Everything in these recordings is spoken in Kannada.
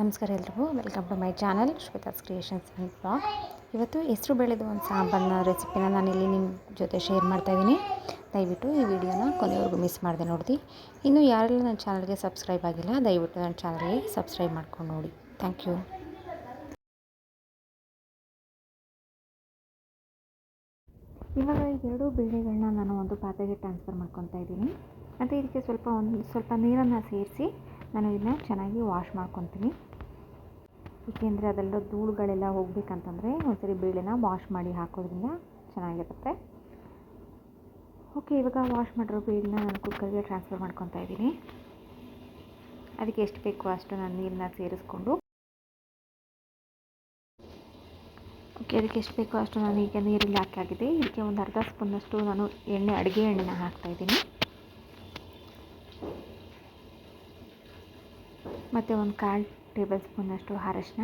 ನಮಸ್ಕಾರ ಎಲ್ರಿಗೂ. Welcome to my channel Shwetha's creations and blog ಇವತ್ತು ಹೆಸರು ಬೆಳೆದು ಒಂದು ಸಾಂಬಾರನ್ನ ರೆಸಿಪಿನ ಇಲ್ಲಿ ನಿಮ್ಮ ಜೊತೆ ಶೇರ್ ಮಾಡ್ತಾಯಿದ್ದೀನಿ ದಯವಿಟ್ಟು ಈ ವಿಡಿಯೋನ ಕೊನೆವರೆಗೂ ಮಿಸ್ ಮಾಡಿದೆ ನೋಡಿ ಇನ್ನು ಯಾರೆಲ್ಲ ನನ್ನ ಚಾನಲ್ಗೆ ಸಬ್ಸ್ಕ್ರೈಬ್ ಆಗಿಲ್ಲ, ದಯವಿಟ್ಟು ನನ್ನ ಚಾನಲ್ಗೆ ಸಬ್ಸ್ಕ್ರೈಬ್ ಮಾಡ್ಕೊಂಡು ನೋಡಿ. ಥ್ಯಾಂಕ್ ಯು ಇವಾಗ ಎರಡು ಬೇಳೆಗಳನ್ನ ನಾನು ಒಂದು ಪಾತ್ರೆಗೆ ಟ್ರಾನ್ಸ್ಫರ್ ಮಾಡ್ಕೊತಾ ಇದ್ದೀನಿ. ಮತ್ತು ಇದಕ್ಕೆ ಸ್ವಲ್ಪ ಒಂದು ಸ್ವಲ್ಪ ನೀರನ್ನು ಸೇರಿಸಿ ನಾನು ಇದನ್ನ ಚೆನ್ನಾಗಿ ವಾಶ್ ಮಾಡ್ಕೊತೀನಿ. ಏಕೆಂದರೆ ಅದೆಲ್ಲ ಧೂಳುಗಳೆಲ್ಲ ಹೋಗಬೇಕಂತಂದರೆ ಒಂದ್ಸರಿ ಬೇಳೆನ ವಾಶ್ ಮಾಡಿ ಹಾಕೋದ್ರಿಂದ ಚೆನ್ನಾಗಿರುತ್ತೆ. ಓಕೆ ಇವಾಗ ವಾಶ್ ಮಾಡಿರೋ ಬೇಳೆನ ನಾನು ಕುಕ್ಕರ್ಗೆ ಟ್ರಾನ್ಸ್ಫರ್ ಮಾಡ್ಕೊತಾ ಇದ್ದೀನಿ. ಅದಕ್ಕೆ ಎಷ್ಟು ಬೇಕೋ ಅಷ್ಟು ನಾನು ನೀರನ್ನ ಸೇರಿಸ್ಕೊಂಡು. ಓಕೆ ಅದಕ್ಕೆ ಎಷ್ಟು ಬೇಕೋ ಅಷ್ಟು ನಾನು ಈಗ ನೀರಲ್ಲಿ ಹಾಕಿ ಇದಕ್ಕೆ ಒಂದು ಅರ್ಧ ಸ್ಪೂನಷ್ಟು ನಾನು ಎಣ್ಣೆ, ಅಡುಗೆ ಎಣ್ಣೆನ ಹಾಕ್ತಾಯಿದ್ದೀನಿ ಮತ್ತು ಒಂದು ಕಾಲು ಟೇಬಲ್ ಸ್ಪೂನಷ್ಟು ಅರಶಿನ.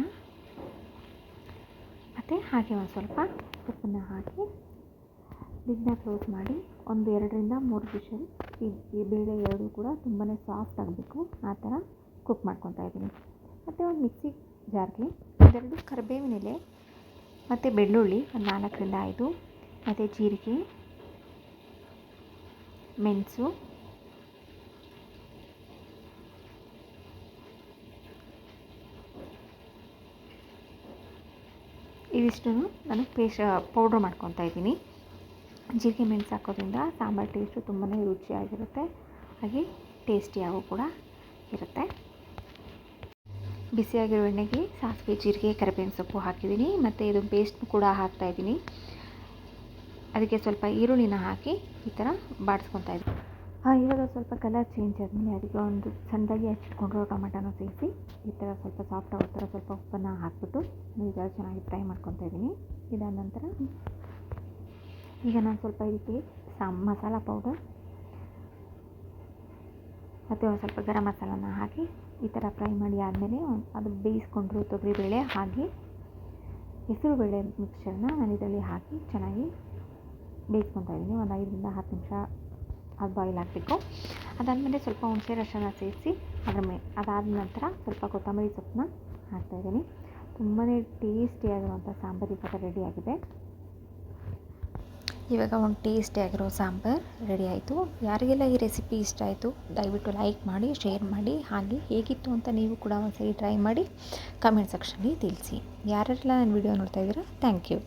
ಮತ್ತು ಹಾಗೆ ಒಂದು ಸ್ವಲ್ಪ ಉಪ್ಪನ್ನು ಹಾಕಿ ಲಿಡ್ನ ಕ್ಲೋಸ್ ಮಾಡಿ ಒಂದು ಎರಡರಿಂದ ಮೂರು ವಿಷಲ್ ಈ ಬೇಳೆ ಎರಡು ಕೂಡ ತುಂಬಾ ಸಾಫ್ಟ್ ಆಗಬೇಕು. ಆ ಥರ ಕುಕ್ ಮಾಡ್ಕೊತಾ ಇದ್ದೀನಿ. ಮತ್ತು ಒಂದು ಮಿಕ್ಸಿ ಜಾರ್ಗೆ ಒಂದೆರಡು ಕರಿಬೇವಿನ ಎಲೆ, ಮತ್ತು ಬೆಳ್ಳುಳ್ಳಿ ಒಂದು ನಾಲ್ಕರಿಂದ ಐದು, ಮತ್ತು ಜೀರಿಗೆ, ಮೆಣಸು ಇದಿಷ್ಟು ನಾನು ಪೇಶ, ಪೌಡ್ರ್ ಮಾಡ್ಕೊತಾ ಇದ್ದೀನಿ. ಜೀರಿಗೆ ಮೆಣಸು ಹಾಕೋದ್ರಿಂದ ಸಾಂಬಾರು ಟೇಸ್ಟು ತುಂಬಾ ರುಚಿಯಾಗಿರುತ್ತೆ. ಹಾಗೆ ಟೇಸ್ಟಿಯಾಗೂ ಕೂಡ ಇರುತ್ತೆ. ಬಿಸಿಯಾಗಿರೋ ಎಣ್ಣೆಗೆ ಸಾಸಿವೆ, ಜೀರಿಗೆ, ಕರಿಬೇವಿನ ಸೊಪ್ಪು ಹಾಕಿದ್ದೀನಿ. ಮತ್ತು ಇದು ಪೇಸ್ಟ್ ಕೂಡ ಹಾಕ್ತಾಯಿದ್ದೀನಿ ಅದಕ್ಕೆ ಸ್ವಲ್ಪ ಈರುಳ್ಳಿನ ಹಾಕಿ ಈ ಥರ ಬಾಡಿಸ್ಕೊತಾ ಇದ್ದೀನಿ. ಇವಾಗ ಸ್ವಲ್ಪ ಕಲರ್ ಚೇಂಜ್ ಆದಮೇಲೆ ಅದಕ್ಕೆ ಒಂದು ಚೆಂದಾಗಿ ಹಚ್ಚಿಟ್ಕೊಂಡಿರೋ ಟೊಮೆಟೊನ ಸೇರಿಸಿ, ಈ ಥರ ಸ್ವಲ್ಪ ಸಾಫ್ಟ್ ಆಗೋ ಥರ ಸ್ವಲ್ಪ ಉಪ್ಪನ್ನು ಹಾಕ್ಬಿಟ್ಟು ಈಗ ಚೆನ್ನಾಗಿ ಫ್ರೈ ಮಾಡ್ಕೊತಾ ಇದ್ದೀನಿ. ಇದಾದ ನಂತರ ಈಗ ನಾನು ಸ್ವಲ್ಪ ಇದಕ್ಕೆ ಸಾಮ್ ಮಸಾಲ ಪೌಡರ್ ಮತ್ತು ಒಂದು ಸ್ವಲ್ಪ ಗರಂ ಮಸಾಲನ ಹಾಕಿ ಈ ಥರ ಫ್ರೈ ಮಾಡಿ ಆದಮೇಲೆ ಅದು ಬೇಯಿಸ್ಕೊಂಡ್ರು ತೊಗರಿಬೇಳೆ ಹಾಕಿ ಹೆಸರುಬೇಳೆ ಮಿಕ್ಸ್ಚರ್ನ ನಾನು ಇದರಲ್ಲಿ ಹಾಕಿ ಚೆನ್ನಾಗಿ ಬೇಯಿಸ್ಕೊತಾ ಇದ್ದೀನಿ. ಒಂದು ಐದರಿಂದ ಹತ್ತು ನಿಮಿಷ ಅದು ಬಾಯ್ಲ್ ಹಾಕಬೇಕು. ಅದಾದಮೇಲೆ ಸ್ವಲ್ಪ ಹುಣಸೆ ರಸನ ಸೇರಿಸಿ ಅದ್ರ ಮೇಲೆ ಅದಾದ ನಂತರ ಸ್ವಲ್ಪ ಕೊತ್ತಂಬರಿ ಸೊಪ್ಪನ್ನ ಹಾಕ್ತಾಯಿದ್ದೀನಿ ತುಂಬಾ ಟೇಸ್ಟಿಯಾಗಿರುವಂಥ ಸಾಂಬಾರು ಇವಾಗ ರೆಡಿಯಾಗಿದೆ ಇವಾಗ ಒಂದು ಟೇಸ್ಟಿಯಾಗಿರೋ ಸಾಂಬಾರು ರೆಡಿ ಆಯಿತು. ಯಾರಿಗೆಲ್ಲ ಈ ರೆಸಿಪಿ ಇಷ್ಟ ಆಯಿತು, ದಯವಿಟ್ಟು ಲೈಕ್ ಮಾಡಿ ಶೇರ್ ಮಾಡಿ, ಹಾಗೆ ಹೇಗಿತ್ತು ಅಂತ ನೀವು ಕೂಡ ಒಂದ್ಸರಿ ಟ್ರೈ ಮಾಡಿ ಕಮೆಂಟ್ ಸೆಕ್ಷನಲ್ಲಿ ತಿಳಿಸಿ. ಯಾರೆಲ್ಲ ನನ್ನ ವಿಡಿಯೋ ನೋಡ್ತಾ ಇದ್ದೀರಾ ಥ್ಯಾಂಕ್ ಯು